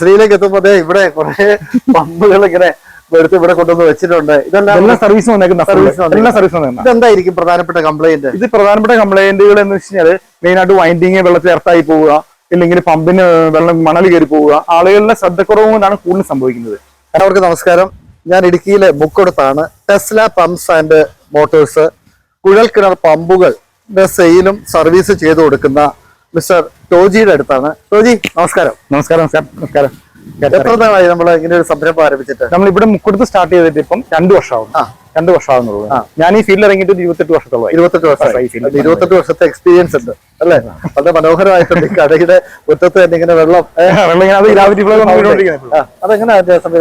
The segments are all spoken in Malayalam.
ശ്രീയിലേക്ക് എത്തുമ്പോ അതെ ഇവിടെ കുറെ പമ്പുകൾ ഇങ്ങനെ എടുത്ത് ഇവിടെ കൊണ്ടുവന്ന് വെച്ചിട്ടുണ്ട്. ഇതെല്ലാം സർവീസ്. എല്ലാ സർവീസും ഇതെന്തായിരിക്കും പ്രധാനപ്പെട്ട കംപ്ലൈന്റ് ഇത് പ്രധാനപ്പെട്ട കംപ്ലൈന്റുകൾ എന്ന് വെച്ച് കഴിഞ്ഞാൽ മെയിൻ ആയിട്ട് വൈൻഡിങ് വെള്ളത്തിൽ എർത്തായി പോവുക ഇല്ലെങ്കിൽ പമ്പിന് വെള്ളം മണൽ കയറി പോവുക ആളുകളുടെ ശ്രദ്ധക്കുറവ് കൊണ്ടാണ് കൂടുതൽ സംഭവിക്കുന്നത്. എല്ലാവർക്കും നമസ്കാരം. ഞാൻ ഇടുക്കിയിലെ ബുക്കെടുത്താണ് ടെസ്ല പമ്പ്സ് ആൻഡ് മോട്ടോഴ്സ് കുഴൽ കിണർ പമ്പുകൾ സെയിലും സർവീസ് ചെയ്തു കൊടുക്കുന്ന മിസ്റ്റർ ടോജിയുടെ അടുത്താണ്. ടോജി നമസ്കാരം. നമസ്കാരം നമസ്കാരം നമസ്കാരം. എത്ര നാളായി നമ്മൾ ഇങ്ങനെ ഒരു സംരംഭം ആരംഭിച്ചിട്ട്? നമ്മൾ ഇവിടെ മുക്കുടുത്ത് സ്റ്റാർട്ട് ചെയ്തിട്ട് ഇപ്പം രണ്ടു വർഷമാവും രണ്ട് വർഷമാവുന്നുള്ളൂ ഞാൻ ഈ ഫീൽഡിൽ ഇറങ്ങിയിട്ട് ഇരുപത്തെട്ട് വർഷത്തോളം ഇരുപത്തെട്ട് വർഷമായി. ഇരുപത്തെട്ട് വർഷത്തെ എക്സ്പീരിയൻസ് ഉണ്ട് അല്ലേ? വളരെ മനോഹരമായിട്ടുണ്ട് കടയുടെ മുറ്റത്ത് തന്നെ ഇങ്ങനെ വെള്ളം.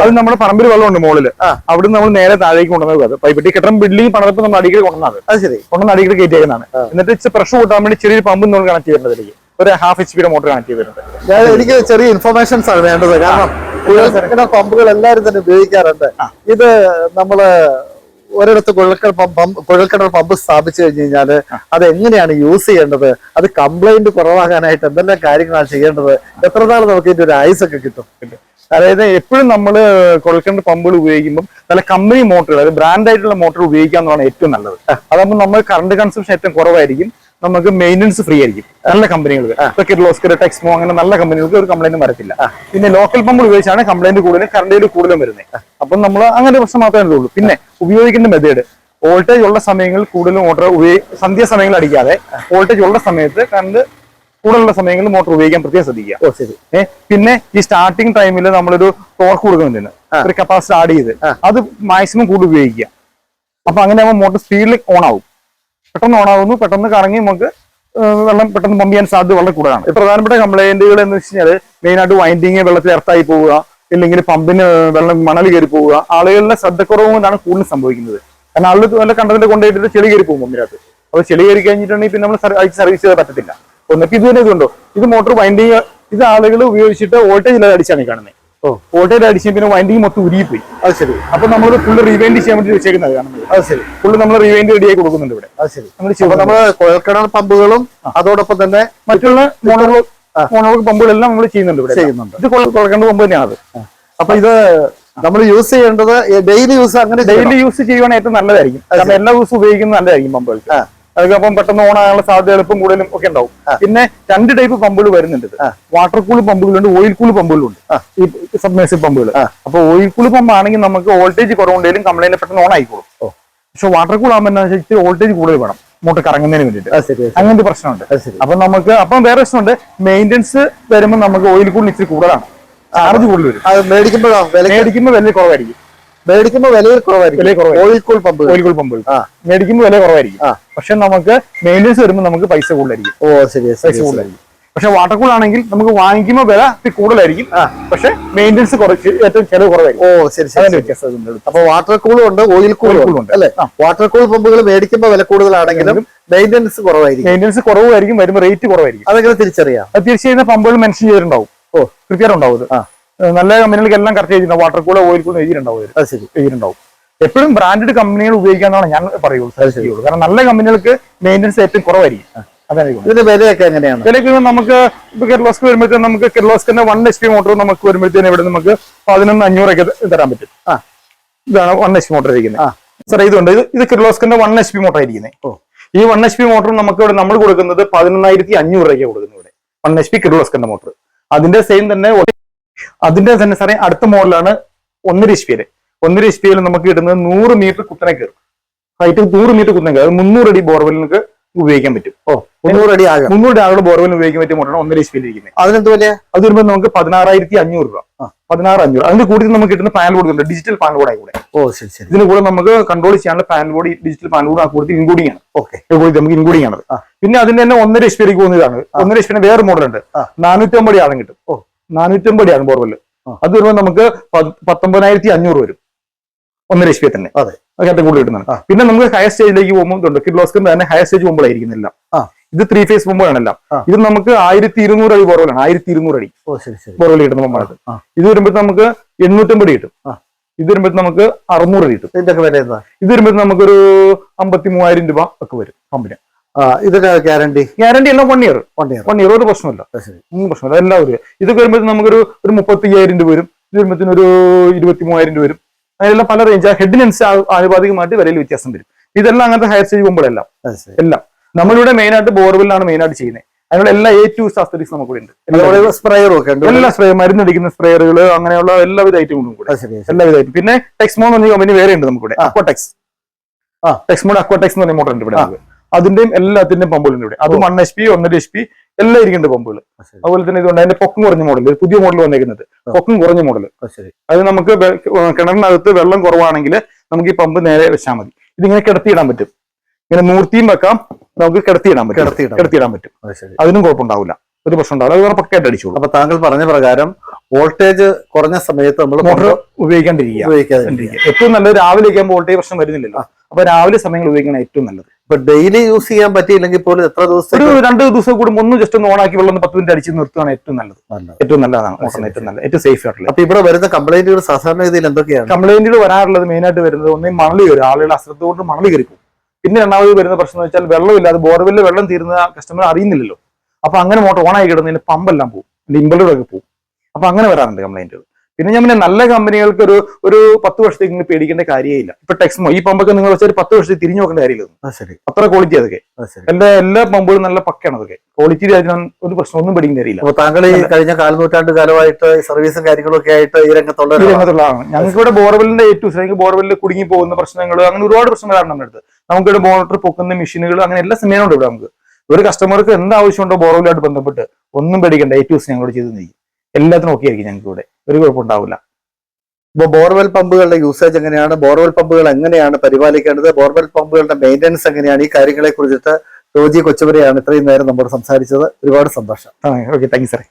അത് നമ്മുടെ പറമ്പിൽ വെള്ളമുണ്ട് മുകളിൽ മോളിൽ അവിടെ നമ്മൾ നേരെ താഴേക്ക് കൊണ്ടുവന്നത് അത്. പൈപ്പിട്ടി കെട്ടണം ബിൽഡിംഗ് പണിതപ്പോൾ നമ്മൾ അടിക്കൽ കൊണ്ടുവന്നത് അത്. ശരി. കൊണ്ടുവന്ന് അടിക്കൽ കയറ്റിയേക്കുന്നതാണ് എന്നിട്ട് പ്രഷർ കൂട്ടാൻ വേണ്ടി ചെറിയൊരു പമ്പ് നമ്മൾ കണക്ട് ചെയ്തിട്ടുണ്ട് ഇതിലേക്ക് ഒരു ഹാഫ് എച്ച് പിയുടെ മോട്ടർ കണക്ട് ചെയ്തിട്ടുണ്ട്. ഞാൻ എനിക്ക് ചെറിയ ഇൻഫർമേഷൻസ് ആണ് വേണ്ടത്. കാരണം കുഴൽക്കിണർ പമ്പുകൾ എല്ലാവരും തന്നെ ഉപയോഗിക്കാറുണ്ട്. ഇത് നമ്മൾ ഒരിടത്ത് കുഴൽക്കിണർ പമ്പ് കുഴൽക്കിണർ പമ്പ് സ്ഥാപിച്ചു കഴിഞ്ഞു കഴിഞ്ഞാൽ അത് എങ്ങനെയാണ് യൂസ് ചെയ്യേണ്ടത്? അത് കംപ്ലൈന്റ് കുറവാകാനായിട്ട് എന്തെല്ലാം കാര്യങ്ങളാണ് ചെയ്യേണ്ടത്? എത്ര നാൾ നമുക്ക് ഇതിന്റെ ഒരു ഐസ് ഒക്കെ കിട്ടും? അതായത് എപ്പോഴും നമ്മൾ കുഴൽക്കിണർ പമ്പുകൾ ഉപയോഗിക്കുമ്പോൾ നല്ല കമ്പനി മോട്ടറുകൾ അതായത് ബ്രാൻഡ് ആയിട്ടുള്ള മോട്ടർ ഉപയോഗിക്കാന്നുള്ളതാണ് ഏറ്റവും നല്ലത്. അതാകുമ്പോൾ നമ്മൾ കറണ്ട് കൺസംഷൻ ഏറ്റവും കുറവായിരിക്കും. നമുക്ക് മെയിന്റനൻസ് ഫ്രീ ആയിരിക്കും. നല്ല കമ്പനികൾ ഇപ്പൊ കിർലോസ്കർ ടെക്സ്മോ അങ്ങനെ നല്ല കമ്പനികൾക്ക് ഒരു കംപ്ലൈന്റ് വരത്തില്ല. പിന്നെ ലോക്കൽ പമ്പ് ഉപയോഗിച്ചാണ് കംപ്ലൈന്റ് കൂടുതലും കറണ്ടിൽ കൂടുതലും വരുന്നത്. അപ്പം നമ്മൾ അങ്ങനെ പ്രശ്നം മാത്രമേ ഉള്ളൂ. പിന്നെ ഉപയോഗിക്കേണ്ട മെത്തേഡ് വോൾട്ടേജ് ഉള്ള സമയങ്ങളിൽ കൂടുതലും മോട്ടർ ഉപയോഗി സന്ധ്യ സമയങ്ങളിൽ അടിക്കാതെ വോൾട്ടേജ് ഉള്ള സമയത്ത് കറണ്ട് കൂടുതലുള്ള സമയങ്ങളിൽ മോട്ടോർ ഉപയോഗിക്കാൻ പ്രത്യേകം ശ്രദ്ധിക്കുക. ഓ ശരി. പിന്നെ ഈ സ്റ്റാർട്ടിംഗ് ടൈമിൽ നമ്മളൊരു ടോർക്ക് കൊടുക്കുന്നുണ്ട് ഒരു കപ്പാസിറ്റി ആഡ് ചെയ്ത്. അത് മാക്സിമം കൂടുതൽ ഉപയോഗിക്കുക. അപ്പൊ അങ്ങനെ ആകുമ്പോൾ മോട്ടർ സ്പീഡിൽ ഓൺ ആവും. പെട്ടെന്ന് ഓണാകുന്നു പെട്ടെന്ന് കറങ്ങി നമുക്ക് വെള്ളം പെട്ടെന്ന് പമ്പ് ചെയ്യാൻ സാധ്യത വളരെ കൂടുതലാണ്. പ്രധാനപ്പെട്ട കംപ്ലൈന്റുകൾ എന്ന് വെച്ച് കഴിഞ്ഞാൽ മെയിൻ ആയിട്ട് വൈൻഡിങ് വെള്ളത്തിൽ എർത്തായി പോവുക ഇല്ലെങ്കിൽ പമ്പിന് വെള്ളം മണൽ കയറി പോവുക ആളുകളുടെ ശ്രദ്ധക്കുറവ് കൊണ്ടാണ് കൂടുതൽ സംഭവിക്കുന്നത്. കാരണം ആളുകൾ നല്ല കണ്ടതിന്റെ കൊണ്ടുപോയിട്ട് ചെളി കയറി പോകും പമ്പിനകത്ത് അപ്പൊ ചെളി കയറി കഴിഞ്ഞിട്ടുണ്ടെങ്കിൽ പിന്നെ നമ്മൾ അയച്ച് സർവീസ് ചെയ്താൽ പറ്റത്തില്ല. ഒന്നിപ്പോ ഇത് തന്നെ ഇതുണ്ടോ? ഇത് മോട്ടോർ വൈൻഡിങ് ഇത് ആളുകൾ ഉപയോഗിച്ചിട്ട് വോൾട്ടേജ് ഇല്ലാതെ അടിച്ചാണ് കാണുന്നത്. ഓ. വോൾട്ടേജ് അടിച്ച് പിന്നെ വൈൻഡിങ് മൊത്തം ഉരുകിപ്പോയി. അത് ശരി. അപ്പൊ നമ്മൾ ഫുള്ള് റീവൈൻഡ് ചെയ്യാൻ വേണ്ടി വെച്ചേക്കുന്നത് കാണുന്നത് അത് ശരി. ഫുള്ള് നമ്മൾ റീവൈൻഡ് റെഡിയായി കൊടുക്കുന്നുണ്ട് ഇവിടെ. അത് ശരി. നമ്മൾ നമ്മുടെ കുഴൽക്കിണർ പമ്പുകളും അതോടൊപ്പം തന്നെ മറ്റുള്ള മോണോളോ മോണോൾ പമ്പുകളെല്ലാം നമ്മൾ ചെയ്യുന്നുണ്ട് ഇവിടെ. ചെയ്യുന്നുണ്ട്. ഇത് കുഴൽക്കിണർ പമ്പ് തന്നെയാണ് അപ്പൊ ഇത് നമ്മൾ യൂസ് ചെയ്യേണ്ടത് ഡെയിലി യൂസ് അങ്ങനെ ഡെയിലി യൂസ് ചെയ്യുവാണെങ്കിൽ ഏറ്റവും നല്ലതായിരിക്കും. കാരണം എല്ലാ ദിവസവും ഉപയോഗിക്കുന്നത് നല്ലതായിരിക്കും പമ്പുകൾക്ക്. അതൊക്കെ അപ്പം പെട്ടെന്ന് ഓൺ ആകാനുള്ള സാധ്യത എളുപ്പം കൂടുതലും ഒക്കെ ഉണ്ടാവും. പിന്നെ രണ്ട് ടൈപ്പ് പമ്പുകൾ വരുന്നുണ്ട് വാട്ടർ കൂൾ പമ്പുകളുണ്ട് ഓയിൽ കൂൾ പമ്പുകളുണ്ട് ഈ സബ്മേഴ്സിബ് പമ്പുകൾ അപ്പൊ ഓയിൽ കൂൾ പമ്പ് ആണെങ്കിൽ നമുക്ക് വോൾട്ടേജ് കുറവുണ്ടെങ്കിലും കംപ്ലൈന്റ് പെട്ടെന്ന് ഓൺ ആയിക്കോളും. പക്ഷെ വാട്ടർ കൂൾ ആകുമ്പോൾ എന്താണെന്ന് വോൾട്ടേജ് കൂടുതൽ വേണം. മോട്ടർ കറങ്ങുന്നതിന് വേണ്ടിയിട്ട്. അങ്ങനത്തെ പ്രശ്നമുണ്ട്. അപ്പൊ നമുക്ക് അപ്പം വേറെ പ്രശ്നമുണ്ട്. മെയിന്റെനൻസ് വരുമ്പോൾ നമുക്ക് ഓയിൽ കൂളിന് ഇച്ചിരി കൂടുതലാണ്. ചാർജ് കൂടുതൽ വരും. മേടിക്കുമ്പോഴോ വില മേടിക്കുമ്പോൾ വില കുറവായിരിക്കും. മേടിക്കുമ്പോൾ വില കുറവായിരിക്കും. Oil cool pump oil cool pump. മേടിക്കുമ്പോൾ വില കുറവായിരിക്കും. പക്ഷെ നമുക്ക് മെയിന്റെസ് വരുമ്പോൾ നമുക്ക് പൈസ കൂടുതലായിരിക്കും. ഓ ശരി പൈസ. കൂടുതലായിരിക്കും. പക്ഷെ വാട്ടർ കൂൾ ആണെങ്കിൽ നമുക്ക് വാങ്ങിക്കുമ്പോൾ വില കൂടുതലായിരിക്കും. പക്ഷെ മെയിന്റെനൻസ് കുറച്ച് ഏറ്റവും ചെലവ് കുറവായിരിക്കും. ഓ ശരി ശരി അതിന്റെ വ്യത്യാസം. അപ്പൊ വാട്ടർ കൂളും ഉണ്ട് ഓയിൽ കൂളും ഉണ്ട്. അല്ലെ? വാട്ടർ കൂൾ പമ്പുകൾ മേടിക്കുമ്പോൾ വില കൂടുതലാണെങ്കിലും മെയിന്റെനൻസ് കുറവായിരിക്കും. മെയിന്റെനൻസ് കുറവായിരിക്കും വരുമ്പോൾ റേറ്റ് കുറവായിരിക്കും. അതെങ്ങനെ തിരിച്ചറിയാം? അത് തീർച്ചയായും പമ്പുകൾ മെൻഷൻ ചെയ്തിട്ടുണ്ടാവും. ഓ. കൃത്യമായിട്ടുണ്ടാവും അത്. നല്ല കമ്പനികൾക്ക് എല്ലാം കറക്റ്റ് ചെയ്തിട്ടുണ്ടാവും. വാട്ടർ കൂളോ ഓയിൽ കൂളോ എഴുതിയിട്ടുണ്ടാവും. അത് ശരി. എഴുതിയിട്ടുണ്ടാവും. എപ്പോഴും ബ്രാൻഡഡ് കമ്പനികൾ ഉപയോഗിക്കാന്നാണ് ഞാൻ പറയുള്ളൂ സജസ്റ്റ് കാരണം നല്ല കമ്പനികൾക്ക് മെയിന്റെനൻസ് ഏറ്റവും കുറവായിരിക്കും. ഇതിന്റെ വിലയൊക്കെ എങ്ങനെയാണ്? വിലയ്ക്ക് നമുക്ക് ഇപ്പൊ കിർലോസ്ക് വരുമ്പോഴത്തേക്ക് നമുക്ക് കിർലോസ്കിന്റെ വൺ എച്ച് പി മോട്ടോർ നമുക്ക് വരുമ്പോഴത്തേനും ഇവിടെ നമുക്ക് പതിനൊന്ന് അഞ്ഞൂറൊക്കെ തരാൻ പറ്റും. ആ. ഇതാണ് വൺ എച്ച് പി മോട്ടർ. ഇരിക്കുന്നത്. സാർ ഇതുണ്ട്. ഇത് ഇത് കിർലോസ്കിന്റെ വൺ എച്ച് പി മോട്ടർ ഇരിക്കുന്നത് ഓ. ഈ വൺ എച്ച് പി മോട്ടോർ നമുക്ക് ഇവിടെ നമ്മൾ കൊടുക്കുന്നത് പതിനൊന്നായിരത്തി അഞ്ഞൂറ് രൂപയ്ക്ക് കൊടുക്കുന്നത് ഇവിടെ. വൺ എച്ച് പി കിർലോസ്കിന്റെ മോട്ടോർ അതിന്റെ സെയിം തന്നെ അതിന്റെ തന്നെ സാറേ അടുത്ത മോഡലാണ് ഒന്നര എച്ച് പിയിൽ ഒന്നര എച്ച് പി പിയിൽ നമുക്ക് കിട്ടുന്നത് നൂറ് മീറ്റർ കുത്തനെ കയറും. ഹൈറ്റ് നൂറ് മീറ്റർ കുത്തനെ കയറും. മുന്നൂറ് അടി ബോർവെൽ നമുക്ക് ഉപയോഗിക്കാൻ പറ്റും. ഓ മുന്നൂറ് അടി ആകും. മുന്നൂറ് ആളുടെ ബോർവെൽ ഉപയോഗിക്കാൻ പറ്റും മോട്ടറാണ് ഒന്നര എച്ച് പി ഇരിക്കുന്നത്. അതിനെന്ത് വില? അത് വരുമ്പോൾ നമുക്ക് പതിനാറായിരത്തി അഞ്ഞൂറ് രൂപ. പതിനാറ് അഞ്ഞൂറ്. അതിന്റെ കൂടി നമുക്ക് കിട്ടുന്ന പാൻ ബോർഡ് ഉണ്ട് ഡിജിറ്റൽ പാൻ ബോർഡ് ആയിക്കൂടെ. ഓ ശരി ശരി. ഇതിന് കൂടെ നമുക്ക് കൺട്രോൾ ചെയ്യാനുള്ള pan board digital pan board ആ കൂടുതൽ ഇൻക്ലൂഡിംഗ് ആണ് ഓക്കെ. നമുക്ക് ഇൻക്ലൂഡിംഗ് ആണ് പിന്നെ അതിന് തന്നെ ഒന്നര എച്ച് പിയിലേക്ക് പോകുന്നതാണ് ഒന്നര എച്ച് പിന്നെ വേറെ മോഡൽ ഉണ്ട്. ആ. നാനൂറ്റമ്പത് ആളും കിട്ടും. ഓ. നാനൂറ്റമ്പത് ആണ് ബോർവെൽ. അത് വരുമ്പോൾ നമുക്ക് പത്തൊമ്പതിനായിരത്തി അഞ്ഞൂറ് വരും. ഒന്നര എച്ച് പി തന്നെ. അതെ. അതിനകത്ത് കൂടുതൽ കിട്ടുന്നതാണ്. പിന്നെ നമുക്ക് ഹയർ സ്റ്റേജിലേക്ക് പോകുമ്പോൾ ഇതുണ്ട് കിർലോസ്കിന്റെ തന്നെ ഹയർ സ്റ്റേജ് പോകുമ്പോഴായിരിക്കുന്നില്ല. ഇത് ത്രീ ഫേസ് പോകുമ്പോഴാണെല്ലാം ആ. ഇത് നമുക്ക് ആയിരത്തി ഇരുന്നൂറ് അടി ബോർവലാണ് ആയിരത്തി ഇരുന്നൂറ് അടി ബോർവൽ കിട്ടുന്ന പമ്പാണ് ഇത് വരുമ്പോൾ നമുക്ക് എണ്ണൂറ്റമ്പത് കിട്ടും. ഇത് വരുമ്പോൾ നമുക്ക് അറുന്നൂറ് കിട്ടും. ഇതിന്റെ ഒക്കെ വില ഇത് വരുമ്പോൾ നമുക്കൊരു അമ്പത്തി മൂവായിരം രൂപ ഒക്കെ വരും പമ്പിന് ഇതൊക്കെ ഗ്യാരണ്ടി ഗ്യാരണ്ടി എല്ലാം one year one year one year ഒരു പ്രശ്നമില്ല പ്രശ്നമില്ല എല്ലാം ഒരു ഇതൊക്കെ വരുമ്പോൾ നമുക്കൊരു ഒരു മുപ്പത്തി അയ്യായിരം രൂപ വരും. ഇത് വരുമ്പോഴത്തേന് ഒരു ഇരുപത്തി മൂവായിരം രൂപ വരും. അതിലെല്ലാം പല റേഞ്ച് ഹെഡിനനുസരിച്ച് ആനുപാതികമായിട്ട് വിലയിൽ വ്യത്യാസം വരും. ഇതെല്ലാം അങ്ങനത്തെ ഹയർ സ്റ്റേജ് പോകുമ്പോഴെല്ലാം എല്ലാം. നമ്മളിവിടെ മെയിൻ ആയിട്ട് ബോർവെല്ലാണ് മെയിൻ ആയിട്ട് ചെയ്യുന്നത് അതിനുള്ള എല്ലാ എ ടു സാസ്തരീസ് നമുക്കിവിടെ ഉണ്ട് എല്ലാ- സ്പ്രേയറും ഒക്കെ ഉണ്ട്. എല്ലാ സ്പ്രേ മരുന്നടിക്കുന്ന സ്പ്രേയറുകൾ അങ്ങനെയുള്ള എല്ലാവിധ ഐറ്റങ്ങളും കൂടെ. എല്ലാവിധ ഐറ്റം പിന്നെ ടെക്സ്മോ എന്ന് പറഞ്ഞ കമ്പനി വേറെ ഉണ്ട് നമുക്കിവിടെ. ആ. അക്വാടെക്സ് ആ. ടെക്സ്മോഡ് അക്വാടെക്സ് എന്ന് പറഞ്ഞ മോട്ടർ ഉണ്ട് ഇവിടെ. അതിന്റെയും എല്ലാത്തിന്റെയും പമ്പുകളുണ്ട് ഇവിടെ. അത്. വൺ എച്ച് പി ഒന്നര എച്ച് പി എല്ലാം ഇരിക്കുന്നുണ്ട് പമ്പുകൾ അതുപോലെ തന്നെ ഇതുകൊണ്ട് അതിന്റെ പൊക്കം കുറഞ്ഞ മോഡൽ പുതിയ മോഡൽ വന്നിരിക്കുന്നത്. പൊക്കം കുറഞ്ഞ മോഡൽ അത് നമുക്ക് കിണറിനകത്ത് വെള്ളം കുറവാണെങ്കിൽ നമുക്ക് ഈ പമ്പ് നേരെ വെച്ചാൽ മതി. ഇതിങ്ങനെ കിടത്തിയിടാൻ പറ്റും. ഇങ്ങനെ നൂർത്തിയും വെക്കാം. നമുക്ക് കിടത്തിയിടാൻ പറ്റും. കിടത്തിയിടാം. കിടത്തിയിടാൻ പറ്റും. അത് അതിനും കുഴപ്പമുണ്ടാവില്ല. ഒരു പ്രശ്നം ഉണ്ടാവില്ല. അത് വേറെ പക്കയായിട്ട് അടിച്ചോളൂ. അപ്പൊ താങ്കൾ പറഞ്ഞ പ്രകാരം വോൾട്ടേജ് കുറഞ്ഞ സമയത്ത് നമ്മൾ മോട്ടോർ ഉപയോഗിക്കാണ്ടിരിക്കുക. ഉപയോഗിക്കാതിരിക്കുക. ഏറ്റവും നല്ലത് രാവിലെ ഒക്കെ വോൾട്ടേജ് പ്രശ്നം വരുന്നില്ലല്ലോ. അപ്പൊ രാവിലെ സമയങ്ങൾ ഉപയോഗിക്കണം ഏറ്റവും നല്ലത്. ഇപ്പൊ ഡെയിലി യൂസ് ചെയ്യാൻ പറ്റിയില്ലെങ്കിൽ പോലും എത്ര ദിവസം ഒരു രണ്ട് ദിവസം കൂടുമ്പോൾ ഒന്ന് ജസ്റ്റ് ഒന്ന് ഓണാക്കി വെള്ളം ഒന്ന് പത്ത് മിനിറ്റ് അടിച്ച് നിർത്തുകയാണ് ഏറ്റവും നല്ലത്. ഏറ്റവും നല്ലതാണ് മോട്ടറിന് ഏറ്റവും നല്ലത്. ഏറ്റവും സേഫ് ആയിട്ടുള്ളത്. അപ്പൊ ഇവിടെ വരുന്ന കംപ്ലൈന്റുകൾ സാധാരണ രീതിയിൽ എന്തൊക്കെയാണ്? കംപ്ലൈന്റുകൾ വരാറുള്ളത് മെയിൻ ആയിട്ട് വരുന്നത് ഒന്നേ മണലി കയറും ആളുകളുടെ അശ്രദ്ധ കൊണ്ട് മണൽ കയറി പിന്നെ രണ്ടാമത് വരുന്ന പ്രശ്നം എന്ന് വെച്ചാൽ വെള്ളമില്ലാതെ ബോർവെല്ലിൽ വെള്ളം തീരുന്ന കസ്റ്റമർ അറിയുന്നില്ലല്ലോ. അപ്പൊ അങ്ങനെ മോട്ടർ ഓൺ ആയി കിടന്നതിന് പമ്പെല്ലാം പോകും. ഇമ്പലൂടൊക്കെ പോകും. അപ്പൊ അങ്ങനെ വരാറുണ്ട് കംപ്ലൈന്റുകൾ പിന്നെ ഞാൻ പിന്നെ നല്ല കമ്പനികൾക്ക് ഒരു ഒരു പത്ത് വർഷത്തേക്ക് നിങ്ങൾ പേടിക്കേണ്ട കാര്യമില്ല ഇപ്പൊ ടെക്സ്മോ ഈ പമ്പൊക്കെ നിങ്ങൾ വെച്ചാൽ പത്ത് വർഷത്തേക്ക് തിരിഞ്ഞു നോക്കേണ്ട കാര്യമില്ല ശരി. അത്ര ക്വാളിറ്റി അതൊക്കെ. എന്റെ എല്ലാ എല്ലാ പമ്പുകളും നല്ല പക്കയാണ് അതൊക്കെ. ക്വാളിറ്റി ഒരു പ്രശ്നം ഒന്നും പേടിക്കേണ്ട കാര്യമില്ല അപ്പൊ താങ്കൾ ഈ കഴിഞ്ഞ കാൽനൂറ്റാണ്ട് കാലമായിട്ട് സർവീസും കാര്യങ്ങളൊക്കെ ആയിട്ട് ഈ രംഗത്തുള്ള. രംഗത്തുള്ളതാണ്. ഞങ്ങൾക്ക് ഇവിടെ ബോർവെല്ലിന്റെ ഏറ്റവും അല്ലെങ്കിൽ ബോർവെല്ലിൽ കുടുങ്ങി പോകുന്ന പ്രശ്നങ്ങൾ അങ്ങനെ ഒരുപാട് പ്രശ്നങ്ങളാണ് നമ്മുടെ അടുത്ത്. നമുക്ക് ഇവിടെ മോട്ടർ പൊക്കുന്ന മെഷീനുകൾ അങ്ങനെ എല്ലാ സമയമുണ്ട് ഇവിടെ നമുക്ക്. ഒരു കസ്റ്റമർക്ക് എന്ത് ആവശ്യമുണ്ടോ ബോർവെല്ലുമായിട്ട് ബന്ധപ്പെട്ട്? ഒന്നും പേടിക്കേണ്ട. ഏറ്റവും ഞങ്ങളോട് ചെയ്ത് നീക്കും എല്ലാത്തിനും ഓക്കെ ആയിരിക്കും ഞങ്ങൾക്ക് ഇവിടെ. ഒരു കുഴപ്പമുണ്ടാവില്ല. ഇപ്പൊ ബോർവെൽ പമ്പുകളുടെ യൂസേജ് എങ്ങനെയാണ്? ബോർവെൽ പമ്പുകൾ എങ്ങനെയാണ് പരിപാലിക്കേണ്ടത്? ബോർവെൽ പമ്പുകളുടെ മെയിന്റനൻസ് എങ്ങനെയാണ്? ഈ കാര്യങ്ങളെ കുറിച്ചിട്ട് റോജി കൊച്ചുപുരയാണ് ഇത്രയും നേരം നമ്മൾ സംസാരിച്ചത്. ഒരുപാട് സന്തോഷം. ഓക്കെ താങ്ക് യു സാറേ